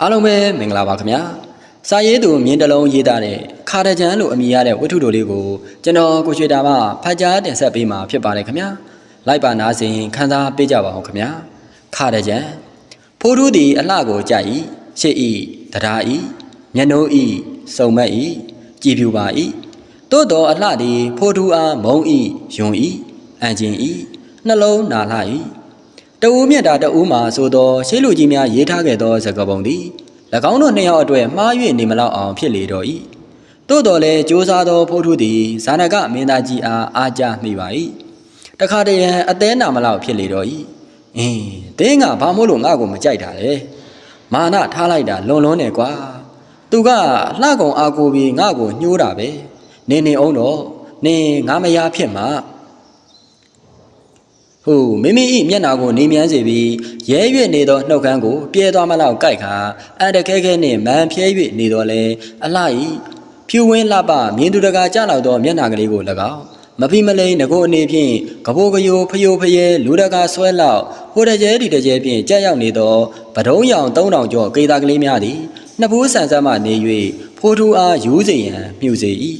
အားလုံးပဲမင်္ဂလာပါခင်ဗျာစာရေးသူမြင်းတလုံးရေးသားတဲ့ခါရကြံလို့အမည်ရတဲ့ဝတ္ထုတို့လေးကိုကျွန်တော်ကိုရွှေတာမှဖတ်ကြားတင်ဆက်ပေးမှာဖြစ်ပါတယ်ခင်ဗျာလိုက်ပါနာစဉ်ခန်းစားပေးကြပါအောင်ခင်ဗျာခါရကြံဖိုးထူးသည်အလှကိုကြိုက်၏ရှေ့ဤတရားဤမျက်နှိုးဤစုံမက်ဤကြည်ဖြူပါဤသို့တော်အလှသည်ဖိုးထူးအားမုံဤယွန်ဤအန်ကျင်ဤနှလုံးနာလှဤ တဦးမြတ်တာတဦးမှာဆိုသောရှေးလူကြီးများရေးထားခဲ့သောစကားပုံသည်၎င်းတို့နှစ်ယောက်အတွက်မှား၍နေမလောက်အောင်ဖြစ်လေတော့၏သို့တော်လည်းစ조사သောဖိုးထုသည်ဇာနကမင်းသားကြီးအားအားကြမိပါ၏တခါတရံအသေးနာမလောက်ဖြစ်လေတော့၏အင်းတင်းကဘာမို့လို့ငါ့ကိုမကြိုက်တာလဲမာနထားလိုက်တာလွန်လွန်းနေကွာသူကလှကုံအားကိုပြီးငါ့ကိုညှိုးတာပဲနေနေအောင်တော့နင်ငါမရဖြစ်မှာ ဟုမိမိ၏မျက်နာကိုနေမြန်းစေပြီးရဲ၍နေသောနှုတ်ခမ်းကိုပြဲသွားမလောက်ကြိုက်ခါအန်တခဲခဲနှင့်မန်ဖြဲ၍နေတော်လဲအလှ၏ဖြူဝင်းလှပမြင်းသူတကာကြလောက်သောမျက်နာကလေးကို၎င်းမဖိမလိန်ငကိုအနေဖြင့်ကဘိုးကယိုဖယိုဖယဲလူတကာဆွဲလောက်ဟိုတကျဲဒီတကျဲဖြင့်ကြက်ရောက်နေသောဗဒုံးရောင်3000ကျော်ကေတာကလေးများသည်နှစ်ဘူးဆန်ဆက်မှနေ၍ဖိုးထူးအားယူစေရန်မြှူစေ၏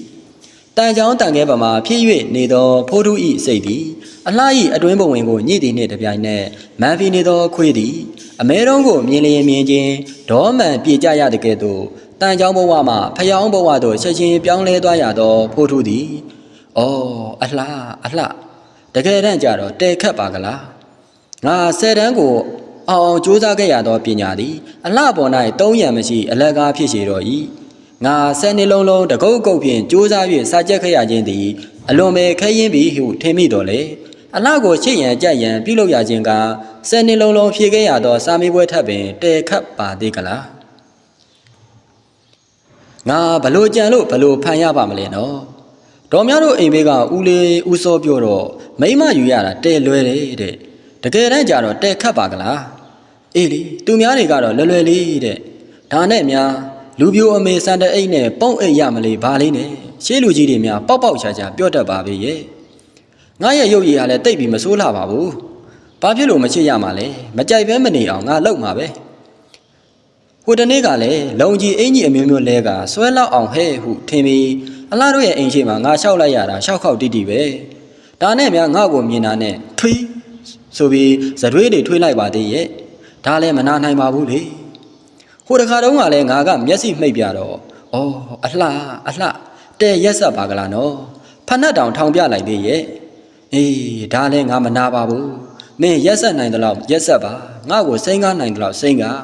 တန်ချောင်းတန်ခဲပမာဖြစ်၍နေသောဖိုးထူး၏စိတ်သည် အလှ၏အတွင်းဘဝင်ကိုညှိသည်နှင့်တပြိုင်နက်မန်ဖီနေသောခွေးသည် အမဲတုံးကိုမြင်လျင်မြင်ချင်းဒေါမှန်ပြေကြရတဲ့ကဲ့သို့တန်ချောင်းဘဝမှဖျောင်းဘဝသို့ချက်ချင်းပြောင်းလဲသွားရသောဖိုးထုသည်။အော်အလှအလှတကယ်တမ်းကြတော့တဲခတ်ပါကလား။ငါဆယ်တန်းကိုအောင်အောင်စူးစမ်းခဲ့ရသောပညာသည် အလှပေါ်၌သုံးရံမရှိအလကားဖြစ်စေတော့၏။ငါဆယ်နှစ်လုံးလုံးတကုတ်ကုတ်ဖြင့်စူးစမ်း၍စာကြက်ခဲ့ရခြင်းသည်အလွန်ပဲခဲရင်ပြီဟုထင်မိတော်လေ။ အလှကိုချစ်ရန်ကြက်ရန်ပြုလုပ်ရခြင်းကဆယ်နှစ်လုံးလုံးဖြည့်ခဲ့ရသောစာမေးပွဲထပ်ပင်တဲခတ်ပါသေးကလားငါဘလို့ကြံလို့ဘလို့ဖန်ရပါမလဲနော်တော်များတို့အိမ်ဘေးကဦးလေးဦးစောပြောတော့မိမယူရတာတဲလွဲတယ်တဲ့တကယ်တမ်းကျတော့တဲခတ်ပါကလားအေးလေသူများတွေကတော့လွယ်လွယ်လေးတဲ့ဒါနဲ့များလူပြိုအမေစံတအိတ်နဲ့ပုံအိတ်ရမလေးဘာလေးနဲ့ရှေးလူကြီးတွေများပေါက်ပေါက်ချာချာပြောတတ်ပါပဲရဲ့ ငါရဲ့ရုပ်ရည်ကလည်းတိတ်ပြီးမဆိုးလှပါဘူး။ဘာဖြစ်လို့မချစ်ရမှာလဲ။မကြိုက်ဘဲမနေအောင်ငါလောက်မှာပဲ။ဟိုတနေ့ကလည်းလုံကြီးအင်ကြီးအမျိုးမျိုးလဲကဆွဲလောက်အောင်ဟဲ့ဟုထင်ပြီးအလားတို့ရဲ့အိမ်ရှိမှာငါလျှောက်လိုက်ရတာလျှောက်ခောက်တိတိပဲ။ဒါနဲ့များငါ့ကိုမြင်တာနဲ့ထွေးဆိုပြီးဇရွေးတွေထွေးလိုက်ပါသေးရဲ့။ဒါလည်းမနာနိုင်ပါဘူးလေ။ဟိုတခါတုန်းကလည်းငါကမျက်စိမှိတ်ပြတော့အော်အလှအလှတဲ့ရက်ဆက်ပါကလားနော်။ဖဏတ်တောင်ထောင်ပြလိုက်သေးရဲ့။ အေးဒါလည်းငါမနာပါဘူးမင်းရက်ဆက်နိုင်တယ်လို့ရက်ဆက်ပါငါ့ကိုစိမ့်ကားနိုင်တယ်လို့စိမ့်ကား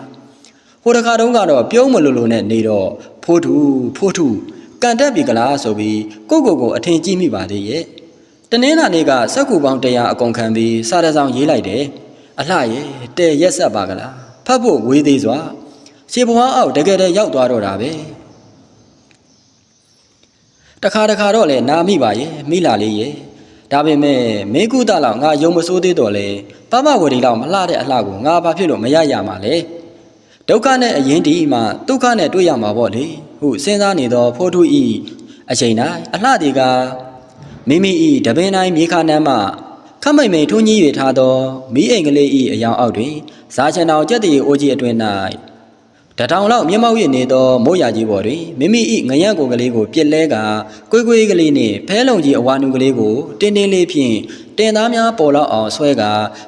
ဟိုတခါတုန်းကတော့ပြုံးမလို့လို့နဲ့နေတော့ဖိုးထူဖိုးထူကန်တက်ပြီကလားဆိုပြီးကိုကိုကိုအထင်ကြီးမိပါသေးရဲ့တနင်္လာနေ့ကစက်ကူပေါင်း100အကုန်ခံပြီးစားတဲ့ဆောင်ရေးလိုက်တယ်အလှရဲ့တဲ့ရက်ဆက်ပါကလားဖတ်ဖို့ဝေးသေးစွာရှေဘွားအောက်တကယ်တည်းရောက်သွားတော့တာပဲတခါတခါတော့လေနာမိပါရဲ့မိလာလေးရဲ့ ဒါပေမဲ့မင်းကုသလောက်ငါယုံမစိုးသေးတော့လေပပဝရီလောက်မလှတဲ့အလှကိုငါဘာဖြစ်လို့မရရမှာလဲဒုက္ခနဲ့အရင်ဒီမှဒုက္ခနဲ့တွေ့ရမှာပေါ့လေဟုစဉ်းစားနေသောဖိုးထုဤအချိန်၌အလှဒီကမိမိဤတပင်တိုင်းမြေခါနမ်းမှခမိတ်မိန်ထွန်းကြီး၍ထားသောမိအိမ်ကလေးဤအယောင်အောက်တွင်ဇာချန်တော်ကြက်တည်အိုကြီးအတွင်၌ တထောင်လောက်မျက်မှောက်ရနေသောမိုးရကြီးပေါ်တွင်မိမိ၏ငရံ့ကိုယ်ကလေးကိုပြစ်လဲကကွေးကွေးကလေးနှင့်ဖဲလုံကြီးအဝါနုကလေးကိုတင်းတင်းလေးဖြင့်တင်သားများပေါ်လောက်အောင်ဆွဲက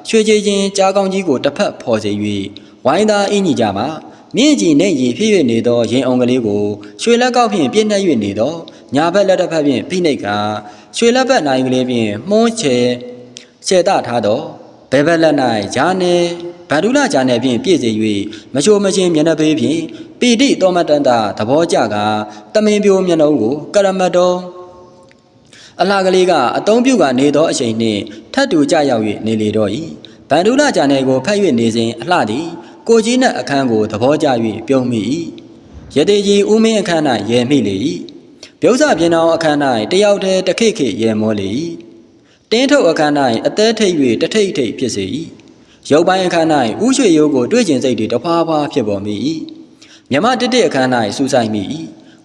ရွှေချေချင်းကြားကောင်းကြီးကိုတစ်ဖက်ဖော်စေ၍ဝိုင်းသားအင်းကြီးကြမှာမြင့်ကြီးနှင့်ရည်ဖြစ်၍နေသောရင်အောင်ကလေးကိုရွှေလက်ကောက်ဖြင့်ပြည့်နှက်၍နေသောညာဘက်လက်တစ်ဖက်ဖြင့်ဖိနှိပ်ကရွှေလက်ဘက်နိုင်ကလေးဖြင့်မှုန်းချေခြေတထားသော ဘဲဘက်လက်၌ဂျာနေဗန္ဓုလဂျာနေဖြင့်ပြည့်စေ၍မချိုမချင်းမျက်နှာပေးဖြင့်ပီတိတောမတန်တာသဘောကြကတမင်ပြိုမျက်နှုံးကိုကရမတ်တော်အလှကလေးကအတုံးပြုကနေသောအချိန်နှင့်ထတ်တူကြရောက်၍နေလေတော့၏ဗန္ဓုလဂျာနယ်ကိုဖက်၍နေစဉ်အလှသည်ကိုကြီးနှင့်အခန်းကိုသဘောကျ၍ပြုံးမိ၏ရတေကြီးဦးမင်းအခန်း၌ရဲမိလေ၏ပြုံးစာပြင်းတော်အခန်း၌တယောက်တည်းတခိတ်ခိရဲမောလေ၏ တင်းထုတ်အခန်း၌အသေးထိတ်၍တထိတ်ထိတ်ဖြစ်စေ၏ရုပ်ပိုင်းအခန်း၌ဥရွှေရိုးကိုတွေ့ကျင်စိတ်တွေတဖားဖားဖြစ်ပေါ်မိ၏မြမတစ်တစ်အခန်း၌စူးဆိုင်မိ၏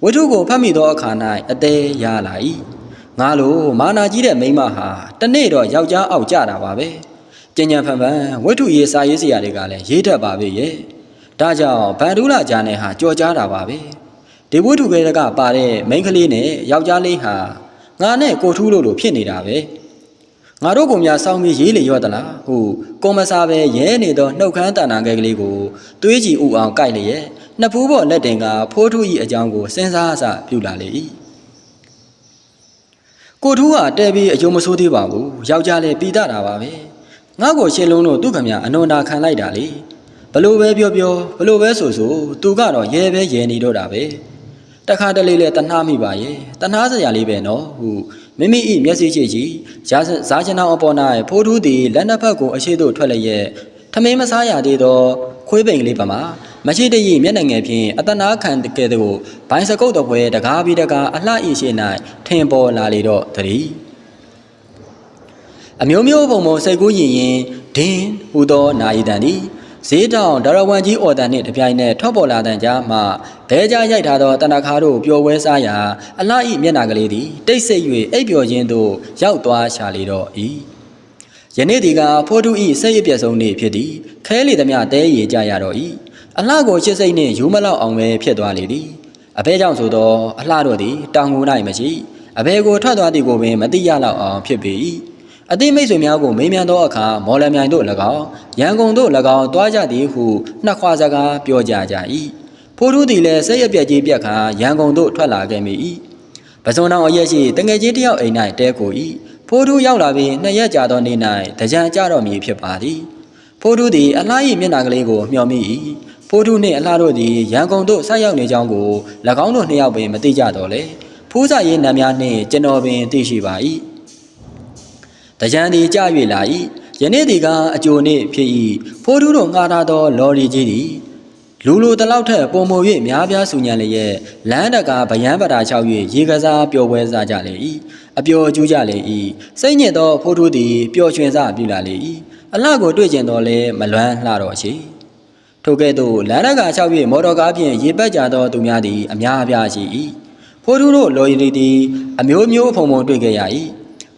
ဝတ္ထုကိုဖတ်မိသောအခါ၌အသေးရလာ၏ငါလိုမာနာကြီးတဲ့မိန်းမဟာတနေ့တော့ယောက်ျားအောက်ကြတာပါပဲကျင်ညာဖန်ဖန်ဝတ္ထုရေးစာရေးစရာတွေကလည်းရေးတတ်ပါပဲရဲ့ဒါကြောင့်ဗန်ဒူးလာဂျာနယ်ဟာကြော်ကြားတာပါပဲဒီဝိထုကလေးကပါတဲ့မိန်းကလေးနဲ့ယောက်ျားလေးဟာငါနဲ့ကိုထူးလို့လို့ဖြစ်နေတာပဲ ငါတို့ကများစောင်းပြီးရေးလေရော့တလားဟိုကွန်မစာပဲရဲနေတော့နှုတ်ခမ်းတန်နာကလေးကိုသွေးကြည်ဥအောင်ကြိုက်လျက်နှစ်ဖူးပေါ်လက်တင်ကဖိုးထူးဤအကြောင်းကိုစဉ်းစားအစပြုလာလေ၏ကိုထူးကတဲပြီးအယုံမဆိုးသေးပါဘူးယောက်ျားလည်းပြီးတတာပါပဲငါ့ကိုရှင်းလုံးလို့သူ့ခမအနွန်နာခံလိုက်တာလေဘလို့ပဲပြောပြောဘလို့ပဲဆိုဆိုသူကတော့ရဲပဲရဲနေတော့တာပဲ တခါတလေလဲတနာမိပါရဲ့တနာစရာလေးပဲနော်ဟုမိမိဤမျက်စိချိကြီးဇာဇာချနောင်အပေါ်၌ဖိုးထူးသည်လက်နှစ်ဖက်ကိုအရှိတို့ထွက်လျက်ထမင်းမစားရသေးသောခွေးပိန်လေးပါမှာမရှိတရမျက်နှာငယ်ဖြင့်အတနာခံကဲ့သို့ဘိုင်းစကုတ်တော်ပွဲတကားပြီးတကားအလှဤရှိ၌ထင်ပေါ်လာလေတော့တည်းအမျိုးမျိုးပုံပုံစိတ်ကူးရင်ရင်ဒင်းဟူသောနာယီတန်သည် ဈေးတောင်ဒရဝမ်ကြီးအော်တန်နှင့်တပြိုင်နက်ထွက်ပေါ်လာတဲ့ကြားမှဘဲကြားရိုက်ထားသောတဏခါတို့ပျော်ဝဲစားရာအလှဤမျက်နှာကလေးသည်တိတ်ဆိတ်၍အိပ်ပျော်ခြင်းသို့ရောက်သွားရှာလေတော့၏ယနေ့ဒီကဖိုးထုဤစိတ်ရပြည့်စုံနေဖြစ်သည်ခဲလေသမျှတဲရကြရတော့၏အလှကိုချစ်စိတ်နှင့်ယူမလောက်အောင်ပဲဖြစ်သွားလေသည်အဘဲကြောင့်ဆိုသောအလှတို့သည်တောင်ငူ၌မရှိအဘဲကိုထွက်သွားသည်ကိုပင်မသိရလောက်အောင်ဖြစ်ပေ၏ အသိမိတ်ဆွေများကိုမေးမြန်းသောအခါမော်လမြိုင်တို့၎င်းရန်ကုန်တို့၎င်းတွားကြသည်ဟုနှစ်ခွာစကားပြောကြကြ၏ဖိုးထူးသည်လည်းဆက်ရပြက်ကြီးပြက်ခါရန်ကုန်တို့ထွက်လာခဲ့မိ၏ပစုံတော်အရက်ရှိတငယ်ချင်းတယောက်အိမ်၌တဲကို၏ဖိုးထူးရောက်လာပြီးနှစ်ရက်ကြာသောနေ့၌တကြံကြတော်မူဖြစ်ပါသည်ဖိုးထူးသည်အလား၏မျက်နှာကလေးကိုမျှော်မိ၏ဖိုးထူးနှင့်အလားတို့သည်ရန်ကုန်တို့ဆက်ရောက်နေကြောင်းကို၎င်းတို့နှစ်ယောက်ပင်မသိကြတော့လေဖိုးစာရေးနံများနှင့်ကျွန်တော်ပင်သိရှိပါ၏ တကြံသည်ကြ၍လာ၏ယနေ့ဒီကအကျိုးနှင့်ဖြစ်၏ဖိုးထူးတို့ငှားထားသော လော်ရီကြီးသည်လူလိုတလောက်ထက်ပုံမ၍များပြားဆူညံလျက်လမ်းတကာဗယံပတာချောက်၍ရေကစားပျော်ပွဲစားကြလေ၏အပျော်ကျူးကြလေ၏စိတ်ညစ်သောဖိုးထူးသည်ပျော်ရွှင်စားပြုလာလေ၏အလှကိုတွေ့ကျင်တော်လဲမလွမ်းလှတော့ရှိထို့ကဲ့သို့လမ်းတကာချောက်၍မော်တော်ကားဖြင့်ရေပက်ကြသောသူများသည်အများအပြားရှိ၏ဖိုးထူးတို့လော်ရီသည်အမျိုးမျိုးဖုံဖုံတွေ့ခဲ့ရ၏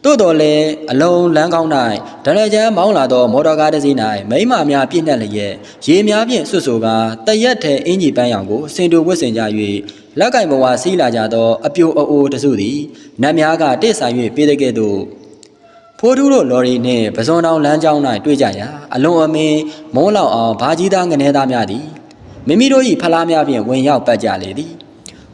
သို့တော်လည်းအလုံးလမ်းကောင်း၌ဒရကြမ်းမောင်းလာသောမော်တော်ကားတစ်စီး၌မိမများပြည့်နှက်လျက်ရေများဖြင့်ဆွတ်ဆိုကာတရက်ထဲအင်ကြီးပန်းရောင်ကိုစင်တူဝတ်ဆင်ကြ၍လက်ကင်ဘဝစီးလာကြသောအပြိုအိုးတစုသည်နတ်များကတိတ်ဆိုင်၍ပြေးတဲ့ကဲ့သို့ဖိုးထူးတို့လော်ရီနှင့်ပဇွန်တောင်လမ်းကြောင်း၌တွေ့ကြရာအလွန်အမင်းမုန်းလောက်အောင်ဘာကြီးသားငနေသားများသည်မိမိတို့၏ဖလားများဖြင့်ဝင်ရောက်ပတ်ကြလေသည်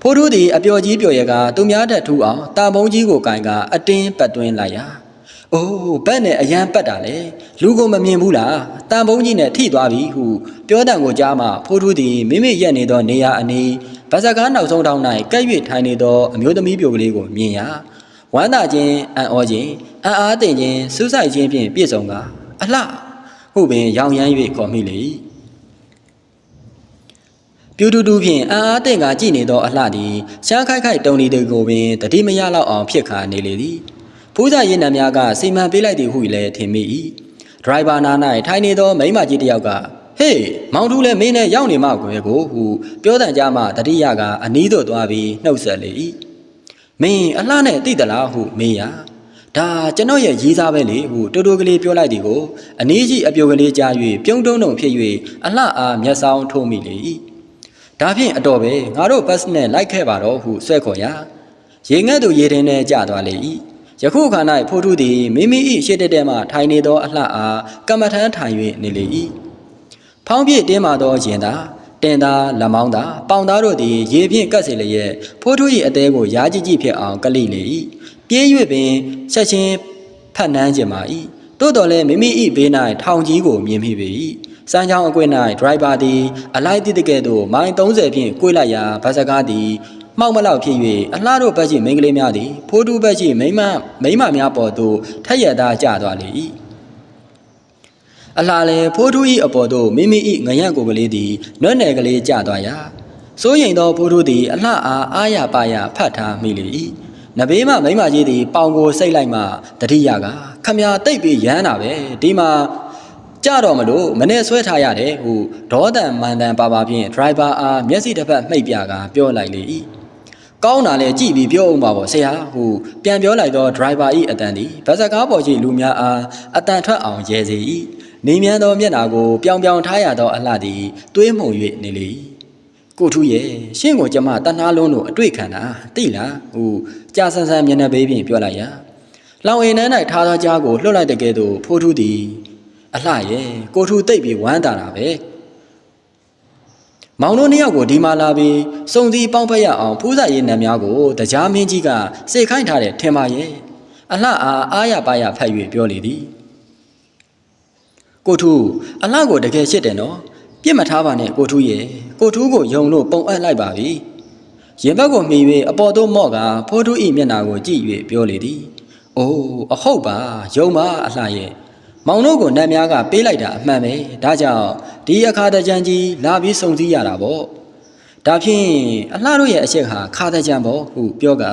ဖိုးထူးသည်အပျော်ကြီးပျော်ရကသူများတက်ထူအောင်တာမုံကြီးကိုကင်ကအတင်းပတ်သွင်းလိုက်ရာ။အိုးဘက်နဲ့အရန်ပတ်တာလေလူကိုမမြင်ဘူးလား။တန်ဘုံကြီးနဲ့ထိသွားပြီဟုပြောတံကိုကြားမှဖိုးထူးသည်မိမိရက်နေသောနေရာအနီးဗစကားနောက်ဆုံးတောင်း၌ကဲ့၍ထိုင်နေသောအမျိုးသမီးပြိုကလေးကိုမြင်ရာဝမ်းသာခြင်းအံ့ဩခြင်းအံ့အားသင့်ခြင်းစူးစိုက်ခြင်းဖြင့်ပြည့်စုံကအလှဟုပင်ရောင်ရမ်း၍ခေါ်မိလေ၏ ပြူတူတူဖြင့်အာအားတင့်ကကြည်နေသောအလှသည်ရှားခိုက်ခိုက်တုံနေသူကိုပင်တတိမရလောက်အောင်ဖြစ်ခါနေလေသည်ဖူးစာရင်းနှံများကစီမံပေးလိုက်သည်ဟုလည်းထင်မိ၏ဒရိုင်ဘာနာ၌ထိုင်နေသောမိန်းမကြီးတစ်ယောက်ကဟေးမောင်ထူးလည်းမင်းနဲ့ရောက်နေမှကွယ်ကိုဟုပြောတန်ကြမှတတိယကအနီးသို့သွားပြီးနှုတ်ဆက်လေ၏မင်းအလှနဲ့တိတလားဟုမေးရာဒါကျွန်တော်ရဲ့ရေးစားပဲလေဟုတိုးတိုးကလေးပြောလိုက်သည်ကိုအနည်းကြီးအပြိုကလေးကြား၍ပြုံးတုံးတုံဖြစ်၍အလှအားမျက်စောင်းထိုးမိလေ၏ ဒါဖြင့်အတော်ပဲငါတို့ဘတ်စ်နဲ့လိုက်ခဲ့ပါတော့ဟုဆွဲခေါ်ရာရေငတ်သူရေတင်နဲ့ကျသွားလေ၏ယခုခါ၌ဖိုးထုသည်မိမိ၏ရှေ့တက်တက်မှထိုင်နေသောအလှအားကမ္မထမ်းထိုင်၍နေလေ၏ဖောင်းပြည့်တင်းမာသောရင်သာတင်သားလက်မောင်းသာပေါင်သားတို့သည်ရေဖြင့်ကပ်စေလျက်ဖိုးထု၏အသေးကိုရားကြည့်ကြည့်ဖြစ်အောင်ကလိလေ၏ပြေး၍ပင်ဆက်ချင်းဖတ်နှမ်းကျင်ပါ၏သို့တော်လည်းမိမိ၏ဘေး၌ထောင်ကြီးကိုမြင်မိပေ၏ စမ်းချောင်းအကွေ့၌ဒရိုက်ဘာသည်အလိုက်တိတကဲ့သို့မိုင်30ဖြင့်ကိုလိုက်ရာဗတ်စကားသည်မှောက်မလောက်ဖြစ်၍အလှတို့ဘက်ရှိမိန်းကလေးများသည်ဖိုးတူးဘက်ရှိမိန်းမမိန်းမများပေါ်သို့ထက်ရသားကျသွားလေ၏အလှလည်းဖိုးတူး၏အပေါ်သို့မိမိ၏ငရံ့ကိုယ်ကလေးသည်နွဲ့နယ်ကလေးကျသွားရာစိုးရိမ်သောဖိုးတူးသည်အလှအားအားရပါရဖတ်ထားမိလေ၏နဘေးမှမိမကြီးသည်ပေါင်ကိုစိတ်လိုက်မှတတိယကခမညာတိတ်ပြီးရမ်းတာပဲဒီမှာ ကြတော့မလို့မနဲ့ဆွဲထားရတယ်ဟုဒေါသံမန်တန်ပါပါဖြင့်ဒရိုင်ဘာအားမျက်စိတစ်ဖက်မှိတ်ပြကပြောလိုက်လေ၏ကောင်းတာလဲကြည့်ပြီးပြောအောင်ပါပေါ့ဆရာဟုပြန်ပြောလိုက်သောဒရိုင်ဘာ၏အတန်သည်ဗတ်စကားပေါ်ရှိလူများအားအတန်ထွက်အောင်ရဲစေ၏နေမြန်းသောမျက်နာကိုပြောင်ပြောင်ထားရသောအလှသည်သွေးမှုန်၍နေလေ၏ကိုထူးရဲ့ရှင့်ကိုကျမတနာလုံးတို့အတွေ့ခံတာသိလားဟူကြာဆန်းဆန်းမျက်နှာပေးဖြင့်ပြောလိုက်ရာလောင်အိမ်နန်း၌ထားသောကြားကိုလှုပ်လိုက်တဲ့ကဲ့သို့ဖိုးထူးသည် အလှရဲ့ကိုထူးတိတ်ပြီးဝမ်းတာတာပဲမောင်တို့နှစ်ယောက်ကိုဒီမှာလာပြီးစုံစည်းပေါင်းဖက်ရအောင်ဖူးစာရေးနံများကိုတရားမင်းကြီးကစေခိုင်းထားတယ်ထင်ပါရဲ့အလှအားအားရပါရဖတ်၍ပြောလေသည်ကိုထူးအလှကိုတကယ်ရှစ်တယ်နော်ပြစ်မထားပါနဲ့ကိုထူးရဲ့ကိုထူးကိုယုံလို့ပုံအပ်လိုက်ပါပြီရင်ဘက်ကိုမှီ၍အပေါ်သို့မော့ကဖိုးထူးဤမျက်နာကိုကြည့်၍ပြောလေသည်အိုးအဟုတ်ပါယုံပါအလှရဲ့ မောင်တို့ကိုနတ်များကပေးလိုက်တာအမှန်ပဲဒါကြောင့်ဒီအခါတကြံကြီးလာပြီးစုံစည်းရတာပေါ့ဒါဖြင့်အလှတို့ရဲ့အချက်ဟာခါတကြံပေါ့ဟုပြောက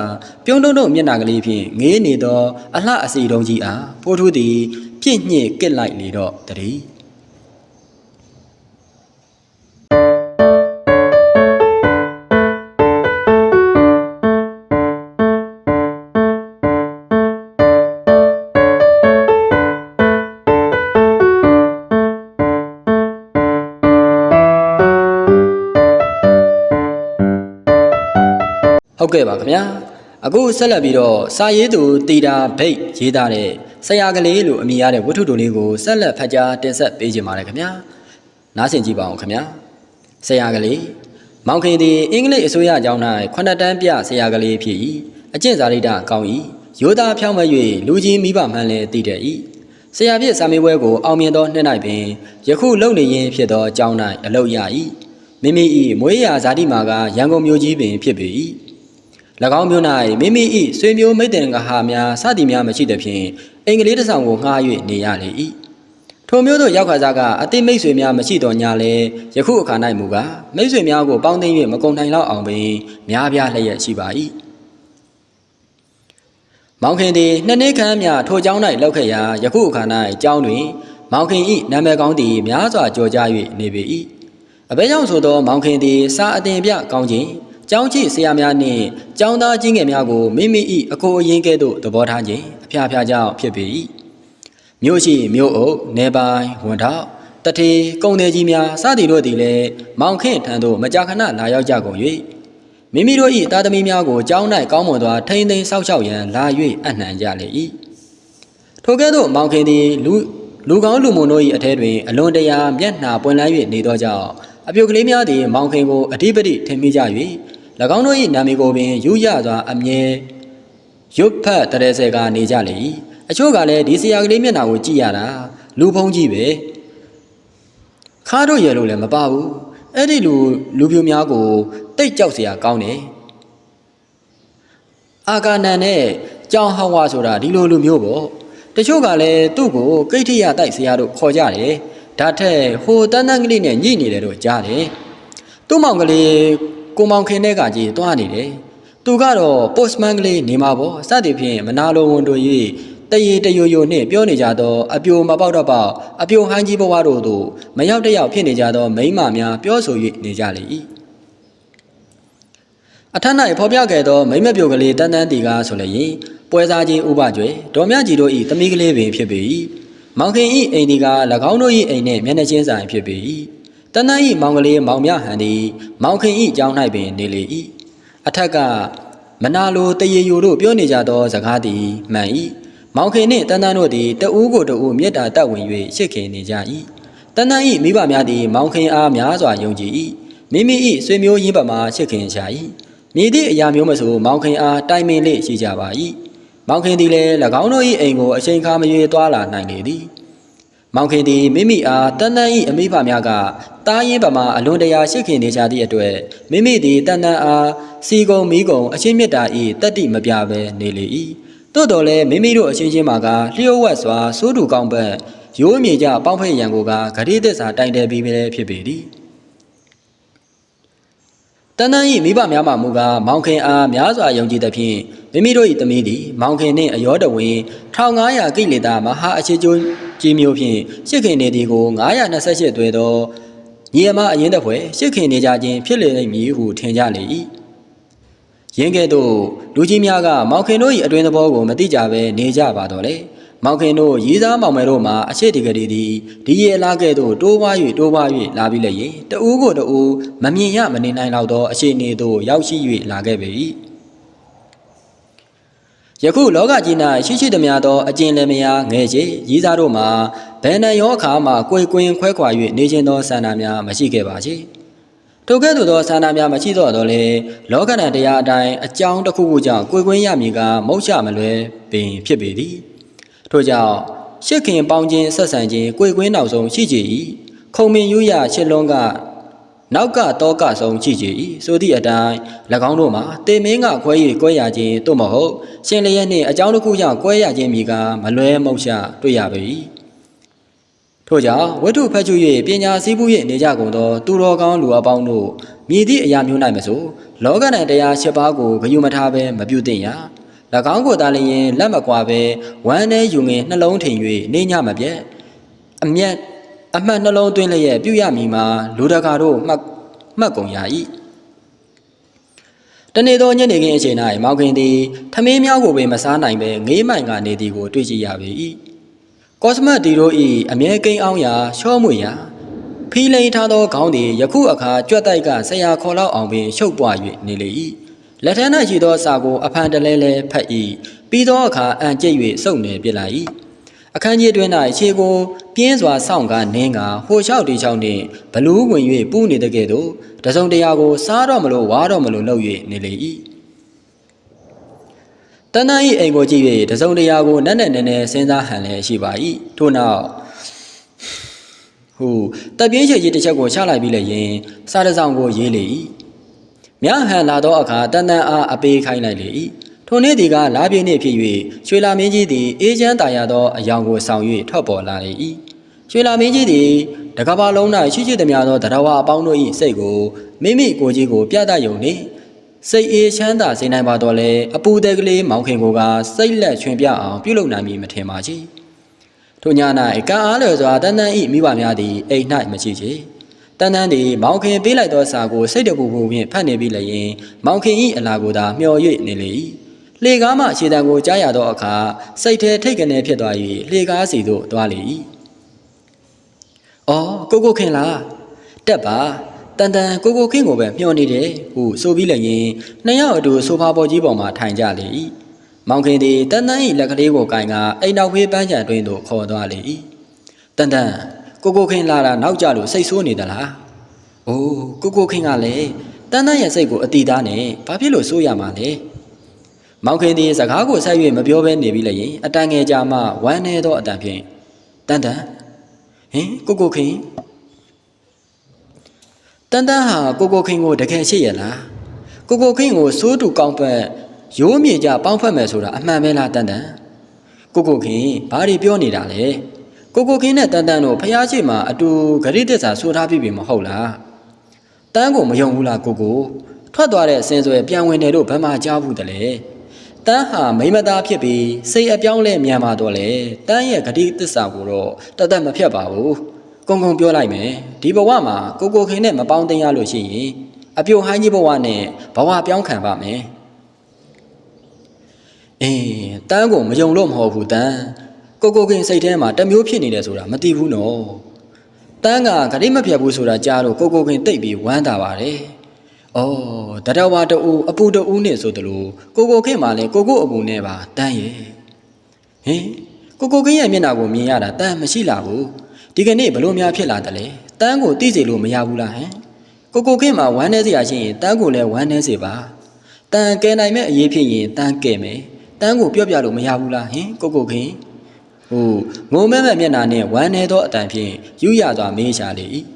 ပြုံးတုံးတုံမျက်နာကလေးဖြင့်ငေးနေသောအလှအစီတုံးကြီးအားဖိုးထူးသည်ပြင့်ညှစ်ကစ်လိုက်လေတော့တည်း ဟုတ်ကဲ့ပါခင်ဗျာအခုဆက်လက်ပြီးတော့စာရေးသူတီတာဘိတ်ရေးသားတဲ့ဆရာကလေးလို့အမည်ရတဲ့ဝတ္ထုတိုလေးကိုဆက်လက်ဖတ်ကြားတင်ဆက်ပေးခြင်းပါတယ်ခင်ဗျာနားဆင်ကြည့်ပါအောင်ခင်ဗျာဆရာကလေးမောင်ခင်သည်အင်္ဂလိပ်အစိုးရကျောင်း၌ခုနှစ်တန်းပြဆရာကလေးဖြစ်၏အကျင့်စာရိတ္တကောင်း၏ရိုးသားဖြောင့်မတ်၍လူကြီးမိဘမှန်လည်းတည်တဲ့၏ဆရာဖြစ်စာမေးပွဲကိုအောင်မြင်သောနှစ်၌ပင်ယခုလုံနေရင်းဖြစ်သောကျောင်း၌အလုပ်ရ၏မိမိ၏မွေးရာဇာတိမာကရန်ကုန်မြို့ကြီးပင်ဖြစ်ပေ၏၎ င်းမြို့၌မိမိ၏ဆွေမျိုးမိတ်တင်ကဟာများစသည်များမရှိသဖြင့်အင်္ဂလိပ်တစ်ဆောင်ကိုငှား၍နေရလေ၏ထိုမျိုးသို့ရောက်ခါစားကအတိမိတ်ဆွေများမရှိတော်ညာလဲယခုအခါ၌မူကားမိတ်ဆွေများကိုပေါင်းသိမ်း၍မကုန်နိုင်လောက်အောင်ပင်များပြားလျက်ရှိပါ၏မောင်ခင်သည်နှစ်နှစ်ခန့်မြထိုကျောင်း၌လောက်ခဲ့ရာယခုအခါ၌ကျောင်းတွင် မောင်ခင်၏နာမည်ကောင်းသည်များစွာကြော်ကြား၍နေပေ၏အဘဲကြောင့်ဆိုသောမောင်ခင်သည်စာအတင်ပြကောင်းခြင်း ကျောင်းကြည့်ဆရာများနှင့်ကျောင်းသားကြီးငယ်များကိုမိမိ၏အကိုအရင်ကဲ့သို့သဘောထားခြင်းအဖျားဖျားကြောင့်ဖြစ်ပေ၏မြို့ရှိမြို့အုပ်နေပိုင်ဝန်ထောက်တထေကုံသေးကြီးများစသည်တို့သည်လည်းမောင်ခင်ထံသို့မကြာခဏလာရောက်ကြကုန်၍မိမိတို့၏သားသမီးများကိုကျောင်း၌ကောင်းမွန်စွာထိန်းသိမ်းစောင့်ရှောက်ရန်လာ၍အနှံကြလေ၏ထိုကဲ့သို့မောင်ခင်သည်လူလူကောင်းလူမွန်တို့၏အထဲတွင်အလွန်တရာမျက်နှာပွင့်လန်း၍နေသောကြောင့်အပြုတ်ကလေးများသည်မောင်ခင်ကိုအဓိပတိထင်မိကြ၍၎ င်းတို့၏နာမည်ကိုပင်ယူရစွာအမြဲရွတ်ဖတ်တရေဆဲကနေကြလေ၏အချို့ကလည်းဒီဆရာကလေးမျက်နှာကိုကြည့်ရတာလူဖုံးကြီးပဲခါတို့ရဲ့လို့လည်းမပါဘူးအဲ့ဒီလူလူပြိုများကိုတိတ်ကြောက်เสียကောင်းတယ်အာကာနန်နဲ့ကြောင်ဟောင်းဝါဆိုတာဒီလိုလူမျိုးပေါ့တချို့ကလည်းသူ့ကိုကိဋ္ဌိယတိုက်ဆရာတို့ခေါ်ကြတယ်ဒါထက်ဟိုတန်းတန်းကလေးနဲ့ညှိနေတယ်လို့ကြားတယ်သူ့မောင်ကလေး ကိုမောင်ခင်တဲ့ကကြီးသွားနေတယ်သူကတော့ postman ကလေးနေမှာပေါ့စသည်ဖြင့်မနာလိုဝန်တို့၍တရေတယိုယိုနှင့်ပြောနေကြသောအပြိုမပေါက်တော့ပေါက်အပြိုဟန်းကြီးဘဝတို့သို့မရောက်တယောက်ဖြစ်နေကြသောမိန်းမများပြောဆို၍နေကြလေ၏အထက်၌ဖော်ပြခဲ့သောမိမ့်မပြိုကလေးတန်းတန်းတီကားဆိုလျင်ပွဲစားချင်းဥပကျွဲဒေါ်မြကြီးတို့၏သမီးကလေးပင်ဖြစ်ပေ၏မောင်ခင်၏အိမ်ဒီက၎င်းတို့၏အိမ်နှင့်မျက်နှာချင်းဆိုင်ဖြစ်ပေ၏ တန်းတန်း၏မောင်ကလေးမောင်မြဟန်သည်မောင်ခင်၏ကျောင်း၌ပင်နေလေ၏အထက်ကမနာလိုတရေယိုတို့ပြောနေကြသောစကားသည်မှန်၏မောင်ခင်နှင့်တန်းတန်းတို့သည်တဦးကိုတဦးမေတ္တာတက်ဝင်၍ရှစ်ခင်နေကြ၏တန်းတန်း၏မိဘများသည်မောင်ခင်အားများစွာယုံကြည်၏မိမိ၏ဆွေမျိုးရင်းပမာရှစ်ခင်ရှာ၏မြည်သည့်အရာမျိုးမဆိုမောင်ခင်အားတိုင်ပင်လေးရှိကြပါ၏မောင်ခင်သည်လည်း၎င်းတို့၏အိမ်ကိုအချိန်ခါမရွေသွားလာနိုင်လေသည် မောင်ခင်သည်မိမိအားတန်တန်၏အမိဖများကတားရင်ပမာအလွန်တရာရှိခင်နေကြသည့်အတွက်မိမိသည်တန်တန်အားစီကုံမီးကုံအချင်းမြတ်တာ၏တတ္တိမပြဘဲနေလေ၏သို့တော်လည်းမိမိတို့အချင်းချင်းမှာကလျှို့ဝှက်စွာစိုးတူကောင်းပက်ရိုးမြေကြပေါင်းဖက်ရန်ကိုကဂရိသစ္စာတိုင်တယ်ပြီးပဲဖြစ်ပေသည်တန်တန်၏မိဘများမှမူကားမောင်ခင်အားများစွာယုံကြည်သဖြင့်မိမိတို့၏သမီးသည်မောင်ခင်နှင့်အယောတဝင်1500ကိလေသာမဟာအခြေကျိုး ကြီးမျိုးဖြင့်ရှစ်ခင်နေသည်ကို928သွဲသောညီအမအရင်တပွဲရှစ်ခင်နေကြခြင်းဖြစ်လေမည်ဟုထင်ကြလေ၏ရင်းကဲ့သို့လူကြီးများကမောင်ခင်တို့၏အတွင်သဘောကိုမသိကြဘဲနေကြပါတော့လေမောင်ခင်တို့ရေးစားမောင်မယ်တို့မှာအရှိတကလေးသည်ဒီရေလာကဲ့သို့တိုးပွား၍တိုးပွား၍လာပြီးလည်းရင်တဦးကိုတဦးမမြင်ရမနေနိုင်တော့သောအခြေအနေသို့ရောက်ရှိ၍လာခဲ့ပေ၏ ယခုလောကကြီး၌ရှိရှိသမျှသောအကျဉ်လည်းမယားငယ်ကြီးရေးစားတို့မှာဘယ်နှရောအခါမှကိုယ်ကွင်းခွဲခွာ၍နေခြင်းသောဆန္ဒများမရှိခဲ့ပါချေထိုကဲ့သို့သောဆန္ဒများမရှိတော့တော့လေလောကဓာတ်တရားအတိုင်းအကြောင်းတစ်ခုခုကြောင့်ကိုယ်ကွင်းရမည်ကမဟုတ်ချမလွဲပင်ဖြစ်ပေသည်ထို့ကြောင့်ရှစ်ခင်ပေါင်းခြင်းဆက်ဆံခြင်းကိုယ်ကွင်းနောက်ဆုံးရှိကြ၏ခုံမင်ယူရရှစ်လုံးက နောက်ကတော့ကဆုံးရှိကြ၏ဆိုသည့်အတိုင်း၎င်းတို့မှာတေမင်းကခွဲ၍ကွဲရခြင်းသို့မဟုတ်ရှင်လျက်နှင့်အကြောင်းတစ်ခုကြောင့်ကွဲရခြင်းမိကမလွဲမုတ်ရှတွေ့ရပေ၏ထို့ကြောင့်ဝိတုဖတ်ချူ၍ပညာစည်းပူး၍နေကြကုန်သော သူတော်ကောင်းလူအပေါင်းတို့မြည်သည့်အရာမျိုး၌မဆိုလောကဓာတ်တရား၈ပါးကိုဂယုမထားဘဲမပြုသင့်ရ၎င်းကိုသာလျင်လက်မကွာပဲဝမ်းထဲယူငင်နှလုံးထိန်၍နေညမပြတ်အမျက် အမှတ်နှလုံးသွင်းလျက်ပြုရမည်မှာလူတကာတို့မှတ်မှတ်ကုန်ရ၏တနေ့သောညနေခင်းအချိန်၌မောင်ခင်သည်ထမင်းများကိုပင်မစားနိုင်ပဲငေးမိုင်ကနေသည်ကိုတွေ့ကြည့်ရပေ၏ကော့စမတ်တီတို့၏အမြဲကိန်းအောင်ရာရှော့မွေရာဖီလိန်ထားသောခေါင်းသည်ယခုအခါကြွက်တိုက်ကဆရာခေါ်လောက်အောင်ပင်ရှုပ်ပွား၍နေလေ၏လက်ထက်၌ရှိသောစာကိုအဖန်တလဲလဲဖတ်၏ပြီးသောအခါအန်ကျစ်၍စုံနေပြစ်လာ၏ အခန်းကြီးတွင်၌ခြေကိုပြင်းစွာစောင့်ကားနင်းကာဟိုလျှောက်တီချောင်းနှင့်ဘလူးဝင်၍ပူးနေတဲ့ကဲ့သို့တစုံတရာကိုစားတော့မလို့ဝါတော့မလို့လှုပ်၍နေလေ၏တန်းတန်း၏အိမ်ကိုကြည့်၍တစုံတရာကိုနက်နက်နဲနဲစဉ်းစားဟန်လည်းရှိပါ၏ထို့နောက်ဟူတပ်ပြင်းချေကြီးတစ်ချက်ကိုချလိုက်ပြီးလည်းယင်စားတစ်ဆောင်ကိုရေးလေ၏မြဟန်လာသောအခါတန်တန်အားအပေးခိုင်းလိုက်လေ၏ ထိုနေ့ဒီကလာပြည့်နေ့ဖြစ်၍ရွှေလာမင်းကြီးသည်အေးချမ်းတာယာသောအယောင်ကိုဆောင်၍ထွက်ပေါ်လာလေ၏ရွှေလာမင်းကြီးသည်တကဘာလုံး၌ရှိရှိသမျှသောတရားဝအပေါင်းတို့၏စိတ်ကိုမိမိကိုယ်ကြီးကိုပြသယုံနှင့်စိတ်အေးချမ်းသာစေနိုင်ပါတော့လေအပူတဲ့ကလေးမောင်ခင်ကိုကစိတ်လက်ချွင်ပြအောင်ပြုလုပ်နိုင်မည်မထင်ပါချေထိုည၌ကံအားလျော်စွာတန်တန်၏မိဘများသည်အိမ်၌မရှိချေတန်တန်သည်မောင်ခင်ပေးလိုက်သောစာကိုစိတ်တပူပူဖြင့်ဖတ်နေပြီလျင်မောင်ခင်၏အလာကိုသာမျှော်၍နေလေ၏ လှေကားမှခြေတံကိုကြားရသောအခါစိတ်ထဲထိတ်ကနေဖြစ်သွား၍လှေကားစီသို့သွားလေ၏။အော်ကိုကိုခင်လားတက်ပါတန်တန်ကိုကိုခင်ကိုပဲမျှော်နေတယ်ဟုဆိုပြီးလည်းရင်နှစ်ယောက်အတူဆိုဖာပေါ်ကြီးပေါ်မှာထိုင်ကြလေ၏။မောင်ခင်သည်တန်တန်၏လက်ကလေးကိုကင်ကအိမ်နောက်ဖေးပန်းချံတွင်သို့ခေါ်သွားလေ၏။တန်တန်ကိုကိုခင်လာတာနောက်ကြလို့စိတ်ဆိုးနေသလား။အိုးကိုကိုခင်ကလည်းတန်တန်ရဲ့စိတ်ကိုအတီသားနဲ့ဘာဖြစ်လို့ဆိုးရမှာလဲ။ မောင်ခင်သည်စကားကိုဆက်၍မပြောဘဲနေပြီလည်းရင်အတန်ငယ်ကြာမှဝမ်းနေသောအတန်ဖြင့်တန်တန်ဟင်ကိုကိုခင်တန်တန်ဟာကိုကိုခင်ကိုတကယ်ရှိရလားကိုကိုခင်ကိုစိုးတူကောင်းပတ်ရိုးမြေကြပေါင်းဖက်မယ်ဆိုတာအမှန်ပဲလားတန်တန်ကိုကိုခင်ဘာတွေပြောနေတာလဲကိုကိုခင်နဲ့တန်တန်တို့ဖះရှိမှအတူဂရိတ္တစာဆိုထားပြီပြီမဟုတ်လားတန်းကိုမယုံဘူးလားကိုကိုထွက်သွားတဲ့အစင်ဆွဲပြန်ဝင်တယ်တို့ဘယ်မှကြားဘူးတလဲ တန်းဟာမိမသားဖြစ်ပြီးစိတ်အပြောင်းလဲမြန်ပါတော့လေတန်းရဲ့ဂတိသစ္စာကိုတော့တတ်တတ်မဖြတ်ပါဘူးကုံကုံပြောလိုက်မယ်ဒီဘဝမှာကိုကိုခင်နဲ့မပေါင်းတင်ရလို့ရှိရင်အပြိုဟိုင်းကြီးဘဝနဲ့ဘဝပြောင်းခံပါမယ်အေးတန်းကိုမယုံလို့မဟုတ်ဘူးတန်းကိုကိုခင်စိတ်ထဲမှာတမျိုးဖြစ်နေတယ်ဆိုတာမသိဘူးနော်တန်းကဂတိမဖြတ်ဘူးဆိုတာကြားတော့ကိုကိုခင်တိတ်ပြီးဝမ်းသာပါတယ်။ အော်တရဝါတူအပူတူနဲ့ဆိုသလိုကိုကိုခင်မှလည်းကိုကိုအပူနဲ့ပါတန်းရဲ့။ဟင်ကိုကိုခင်ရဲ့မျက်နှာကိုမြင်ရတာတန်းမရှိလာဘူး။ဒီကနေ့ဘလို့များဖြစ်လာတယ်လဲ။တန်းကိုသိစေလို့မရဘူးလားဟမ်။ကိုကိုခင်မှဝမ်းနေစရာရှိရင်တန်းကိုလည်းဝမ်းနေစေပါ။တန်းကဲနိုင်မဲ့အရေးဖြစ်ရင်တန်းကဲမယ်။တန်းကိုပြော့ပြလို့မရဘူးလားဟင်ကိုကိုခင်။ဟိုငုံမဲမဲ့မျက်နှာနဲ့ဝမ်းနေသောအတန်ဖြင့်ယူရစွာမေးရှာလေ၏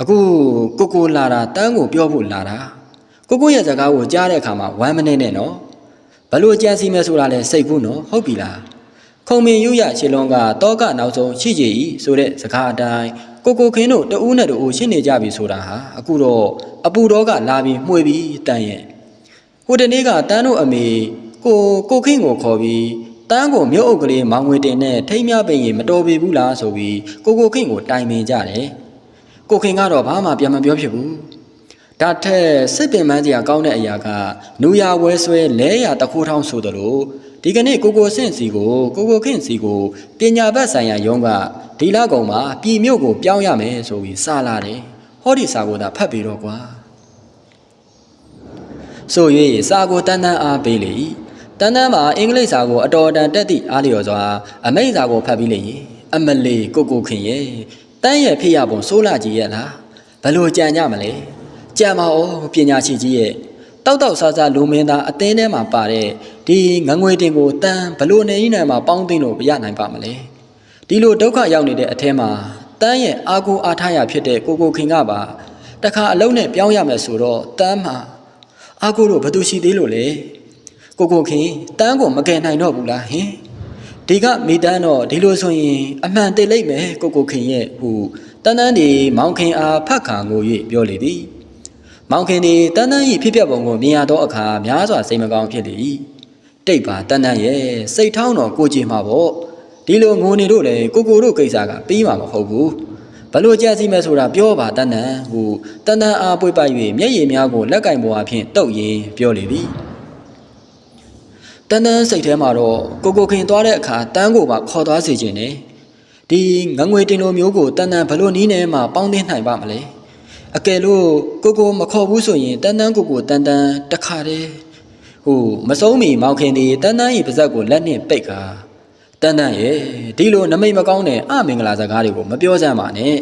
အခုကိုကိုလာတာတန်းကိုပြောဖို့လာတာကိုကိုရဲ့စကားကိုကြားတဲ့အခါမှာဝမ်းမနေနဲ့နော်ဘလို့ကြံစီမဲဆိုတာလဲစိတ်ကူးနော်ဟုတ်ပြီလားခုံမင်ယူရခြေလုံးကတောကနောက်ဆုံးရှိကြ၏ဆိုတဲ့စကားအတိုင်းကိုကိုခင်းတို့တဦးနဲ့တဦးရှင်းနေကြပြီဆိုတာဟာအခုတော့အပူတော်ကလာပြီးမှွေပြီးတန်ရဲ့ဟိုတနေ့ကတန်းတို့အမေကိုကိုခင်းကိုခေါ်ပြီးတန်းကိုမြို့အုပ်ကလေးမောင်ငွေတင်နဲ့ထိမ်းမြပင်ကြီးမတော်ပြီဘူးလားဆိုပြီးကိုကိုခင်းကိုတိုင်ပင်ကြတယ် ကိုခင်ကတော့ဘာမှပြန်မပြောဖြစ်ဘူးဒါထက်စိတ်ပင်ပန်းစရာကောင်းတဲ့အရာကနူရဝဲဆွဲလဲရတခိုးထောင်းဆိုသလိုတဒီကနေ့ကိုကိုဆင့်စီကိုကိုကိုခင့်စီကိုပညာဘတ်ဆိုင်ရာရုံးကဒီလကုံမှာပြည်မြို့ကိုပြောင်းရမယ်ဆိုပြီးစာလာတယ်ဟောဒီစာကိုသာဖတ်ပြီးတော့ကွာဆို၍စာကိုတန်းတန်းအားပေးလေ၏တန်းတန်းမှာအင်္ဂလိပ်စာကိုအတော်တန်တက်သည့်အားလျော်စွာအမိန့်စာကိုဖတ်ပြီးလေ၏အမလီကိုကိုခင်ရဲ့ တန်းရဲ့ဖြစ်ရပုံစိုးလာကြီးရဲ့လားဘလို့ကြံကြမလဲကြံပါဦးပညာရှိကြီးရဲ့တောက်တောက်ဆာဆာလူမင်းသားအသင်းထဲမှာပါတဲ့ဒီငငွေတင်ကိုတန်းဘလို့နေနေမှာပေါင်းသိမ့်လို့မရနိုင်ပါမလဲဒီလိုဒုက္ခရောက်နေတဲ့အထဲမှာတန်းရဲ့အာကိုအားထားရဖြစ်တဲ့ကိုကိုခင်ကပါတခါအလုံးနဲ့ပြောင်းရမယ်ဆိုတော့တန်းမှာအာကိုတို့ဘာသူရှိသေးလို့လဲကိုကိုခင်တန်းကိုမကယ်နိုင်တော့ဘူးလားဟင် ဒီကမိတန်းတော့ဒီလိုဆိုရင် အမှန်သိလိမ့်မယ်ကိုကိုခင်ရဲ့ဟူတန်းတန်းဒီမောင်ခင်အားဖတ်ခါငို၍ပြောလေသည်မောင်ခင်ဒီတန်းတန်းဤဖြစ်ပျက်ပုံကိုမြင်ရသောအခါများစွာစိတ်မကောင်းဖြစ်လေ၏တိတ်ပါတန်းတန်းရဲ့စိတ်ထောင်းတော်ကိုကြည်မှာပေါ့ဒီလိုငိုနေတို့လေကိုကိုတို့ကိစ္စကပြီးမှာမဟုတ်ဘူးဘလို့ကြက်စီမဲ့ဆိုတာပြောပါတန်းတန်းဟူတန်းတန်းအားပွေ့ပိုက်၍မျက်ရည်များကိုလက်ကင်ပေါ်အဖြစ်တုပ်ရင်းပြောလေသည် တန်းတန်းစိတ်ထဲမှာတော့ကိုကိုခင်သွားတဲ့အခါတန်းကိုပါခေါ်သွားစေခြင်းနဲ့ဒီငငွေတင်လိုမျိုးကိုတန်းတန်းဘလို့နီးနေမှပေါင်းသိနိုင်ပါမလဲအကယ်လို့ကိုကိုမခေါ်ဘူးဆိုရင်တန်းတန်းကိုကိုတန်းတန်းတခါတည်းဟိုမဆုံးမီမောင်ခင်ဒီတန်းတန်းဤပါဇက်ကိုလက်နဲ့ပိတ်ခါတန်းတန်းရဲ့ဒီလိုနမိတ်မကောင်းတဲ့အမင်္ဂလာစကားတွေကိုမပြောကြပါနဲ့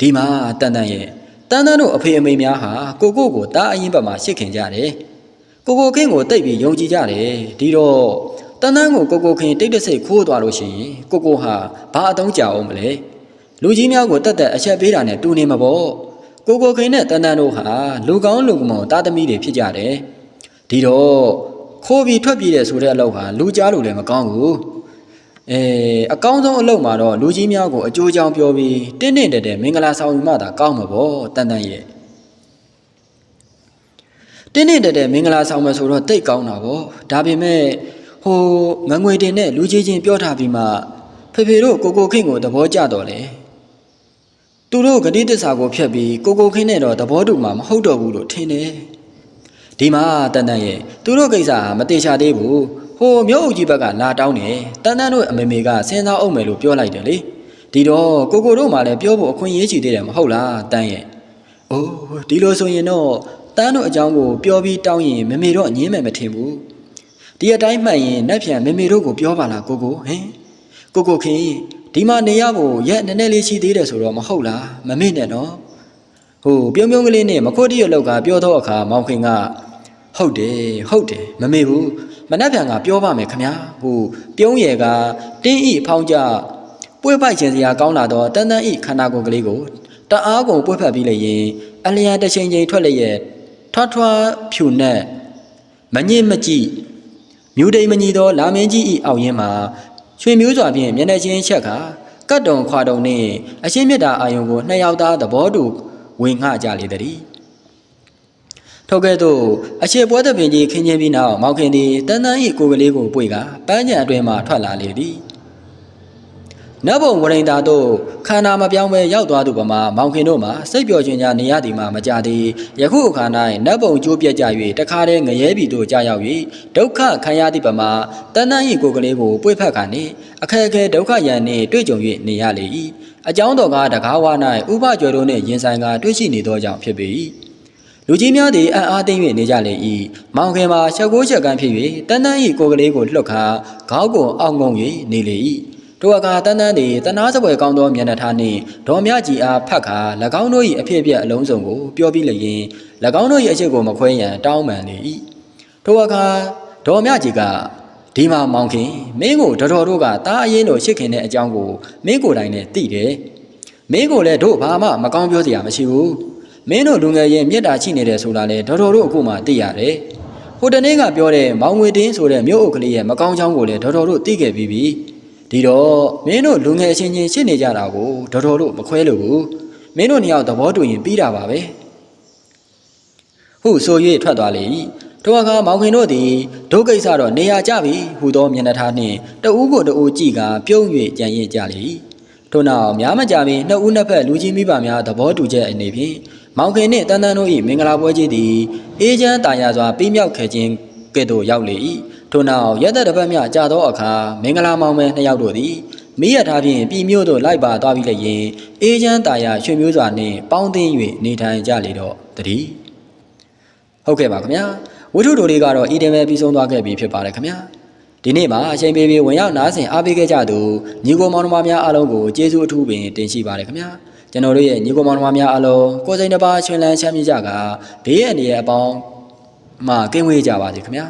ဒီမှာတန်းတန်းရဲ့တန်းတန်းတို့အဖေအမေများဟာကိုကိုကိုတားအရင်ဘက်မှာရှစ်ခင်ကြတယ် ကိုကိုခင်းကိုတိတ်ပြီးယုံကြည်ကြတယ်ဒီတော့တန်းတန်းကိုကိုကိုခင်းတိတ်တဆိတ်ခိုးသွားလို့ရှိရင်ကိုကိုဟာဘာအတုံးကြအောင်မလဲလူကြီးများကိုတတ်တဲ့အချက်ပေးတာနဲ့တူနေမှာပေါ့ကိုကိုခိန်နဲ့တန်တန်တို့ဟာလူကောင်းလူကမောင်တာသမီတွေဖြစ်ကြတယ်။ဒီတော့ခိုးပြီးထွက်ပြေးတယ်ဆိုတဲ့အလုပ်ဟာလူကြားလို့လည်းမကောင်းဘူး။အဲအကောင်းဆုံးအလုပ်မှာတော့လူကြီးများကိုအကျိုးကြောင့်ပြောပြီးတင်းတင်းတက်တက်မင်္ဂလာဆောင်ယူမှသာကောင်းမှာပေါ့တန်တန်ရဲ့။ တင်းတင်းတက်တက်မင်္ဂလာဆောင်မယ်ဆိုတော့တိတ်ကောင်းတာပေါ့။ဒါပေမဲ့ဟိုငငွေတင်နဲ့လူကြီးချင်းပြောထားပြီးမှဖေဖေတို့ကိုကိုခိန်ကိုသဘောကျတော့လေ။သူတို့ဂတိတစ္ဆာကိုဖျက်ပြီးကိုကိုခင်းနဲ့တော့သဘောတူမှာမဟုတ်တော့ဘူးလို့ထင်တယ်။ဒီမှာတန်တန်ရဲ့သူတို့ကိစ္စဟာမတေချာသေးဘူး။ဟိုမြို့အုပ်ကြီးဘက်ကလာတောင်းတယ်။တန်တန်တို့အမေမေကစဉ်းစားအောင်မယ်လို့ပြောလိုက်တယ်လေ။ဒီတော့ကိုကိုတို့မှလည်းပြောဖို့အခွင့်အရေးချီသေးတယ်မဟုတ်လားတန်ရဲ့။အိုးဒီလိုဆိုရင်တော့ တန်တို့အကြောင်းကိုပြောပြီးတောင်းရင်မေမေတော့ငင်းမယ်မထင်ဘူး။ဒီအတိုင်းမှတ်ရင်နှက်ဖြန်မေမေတို့ကိုပြောပါလားကိုကိုဟင်။ကိုကိုခင်ဒီမှာနေရဖို့ရက်နည်းနည်းလေးရှိသေးတယ်ဆိုတော့မဟုတ်လားမမေ့နဲ့နော်ဟိုပြုံးပြုံးကလေးနဲ့မခွတ်တရလောက်ကပြောတော့အခါမောင်ခင်ကဟုတ်တယ်ဟုတ်တယ်မမေ့ဘူးမနှက်ပြန်ကပြောပါမယ်ခမညာဟိုပြုံးရယ်ကတင်းဤဖောင်းကြပွေ့ပိုက်ခြင်းစရာကောင်းလာတော့တန်တန်ဤခန္ဓာကိုယ်ကလေးကိုတအားကုန်ပွေ့ဖက်ပြီးလိုက်ရင်အလျာတစ်ချိန်ချိန်ထွက်လျက် ထွားထွားဖြူနဲ့မညစ်မကြည့်မြူဒိန်မညီသော လာမင်းကြီးဤအောက်ရင်းမှာရွှေမျိုးစွာဖြင့်မျက်နှာချင်းချက်ကကတ်တုံခွာတုံနှင့်အရှင်းမြတ်တာအာယုံကိုနှစ်ယောက်သားသဘောတူဝင်ငှကြလေသည်ထို့ကဲ့သို့အရှိပွဲသပင်ကြီးခင်းချင်းပြီးနောက်မောင်ခင်သည်တန်းတန်းဤကိုယ်ကလေးကိုပွေကပန်းချံအတွင်မှထွက်လာလေသည် နတ်ဘုံဝရိန်သာတို့ခန္ဓာမပြောင်းပဲရောက်သွားသူပမာမောင်ခင်တို့မှာစိတ်ပျော်ရွှင်ကြနေရသည်မှာမကြသည်ယခုအခါ၌နတ်ဘုံကျိုးပြက်ကြ၍တခါတည်းငရဲပြီတို့ကြာရောက်၍ဒုက္ခခံရသည့်ပမာတဏ္ဍဤကိုယ်ကလေးကိုပွေဖက်ခါနှင့်အခက်အခဲဒုက္ခရန်နှင့်တွေ့ကြုံ၍နေရလေ၏အကြောင်းတော်ကတကားဝါ၌ဥပကျွယ်တို့နှင့်ရင်ဆိုင်ကတွေ့ရှိနေသောကြောင့်ဖြစ်ပေ၏လူကြီးများသည်အံ့အားသိမ့်၍နေကြလေ၏မောင်ခင်မှာချက်ကိုးချက်ကန်းဖြစ်၍တဏ္ဍဤကိုယ်ကလေးကိုလှုပ်ခါခေါင်းကိုအောက်ငုံ၍နေလေ၏ တို့အခါတန်းတန်းသည်တနာစပွဲကောင်းသောမျက်နှာထားနှင့်ဒေါ်မြကြီးအားဖတ်ခါ၎င်းတို့၏အဖြစ်အပျက်အလုံးစုံကိုပြောပြီးလျင်၎င်းတို့၏အချက်ကိုမခွဲရန်တောင်းပန်လေ၏ထိုအခါဒေါ်မြကြီးကဒီမှာမောင်ခင်မင်းကိုတော်တော်တို့ကတားအရင်တို့ရှစ်ခင်တဲ့အကြောင်းကိုမင်းကိုယ်တိုင်နဲ့သိတယ်မင်းကိုလည်းတို့ဘာမှမကောင်းပြောစရာမရှိဘူးမင်းတို့လူငယ်ရင်မြတ်တာချိနေတယ်ဆိုတာလေတော်တော်တို့အခုမှသိရတယ်ဟိုတနေ့ကပြောတဲ့မောင်ငွေတင်းဆိုတဲ့မြို့အုပ်ကလေးရဲ့မကောင်းချောင်းကိုလည်းတော်တော်တို့သိခဲ့ပြီးပြီ ဒီတော့မင်းတို့လူငယ်အချင်းချင်းရှင်းနေကြတာကိုတော်တော်တို့မခွဲလို့ဘူးမင်းတို့နှစ်ယောက်သဘောတူရင်ပြီးတာပါပဲဟုဆို၍ထွက်သွားလေ၏ထိုအခါမောင်ခင်တို့သည်ဒုကိစ္စတော့နေရာကြပြီဟူသောမျက်နှာထားနှင့်တဦးကိုတဦးကြည့်ကပြုံး၍ကြံရစ်ကြလေ၏ထို့နောက်များမကြမီနှစ်ဦးနှစ်ဖက်လူကြီးမိဘများသဘောတူချက်အနေဖြင့်မောင်ခင်နှင့်တန်တန်တို့၏မင်္ဂလာပွဲကြီးသည်အေးချမ်းတာယာစွာပြီးမြောက်ခဲ့ခြင်းကဲ့သို့ရောက်လေ၏ ထို့နောက်ရက်သက်တစ်ပတ်မြကြာသောအခါမင်္ဂလာမောင်မဲနှစ်ယောက်တို့သည်မိရထားဖြင့်ပြည်မျိုးသို့လိုက်ပါသွားပြီးလျင်အေးချမ်းတာယာရွှေမျိုးစွာနှင့်ပေါင်းသင်း၍နေထိုင်ကြလေတော့တည်းဟုတ်ကဲ့ပါခင်ဗျာဝိထုတို့လေးကတော့ဤတင်ပဲပြီးဆုံးသွားခဲ့ပြီဖြစ်ပါတယ်ခင်ဗျာဒီနေ့မှာအချိန်ပေးပြီးဝင်ရောက်နားဆင်အားပေးခဲ့ကြသူညီကိုမောင်နှမများအားလုံးကိုကျေးဇူးအထူးပင်တင်ရှိပါတယ်ခင်ဗျာကျွန်တော်တို့ရဲ့ညီကိုမောင်နှမများအားလုံးကိုယ်စိတ်တစ်ပါးရှင်လန်းချမ်းမြေ့ကြကဘေးအန္တရာယ်အပေါင်းမှကင်းဝေးကြပါစေခင်ဗျာ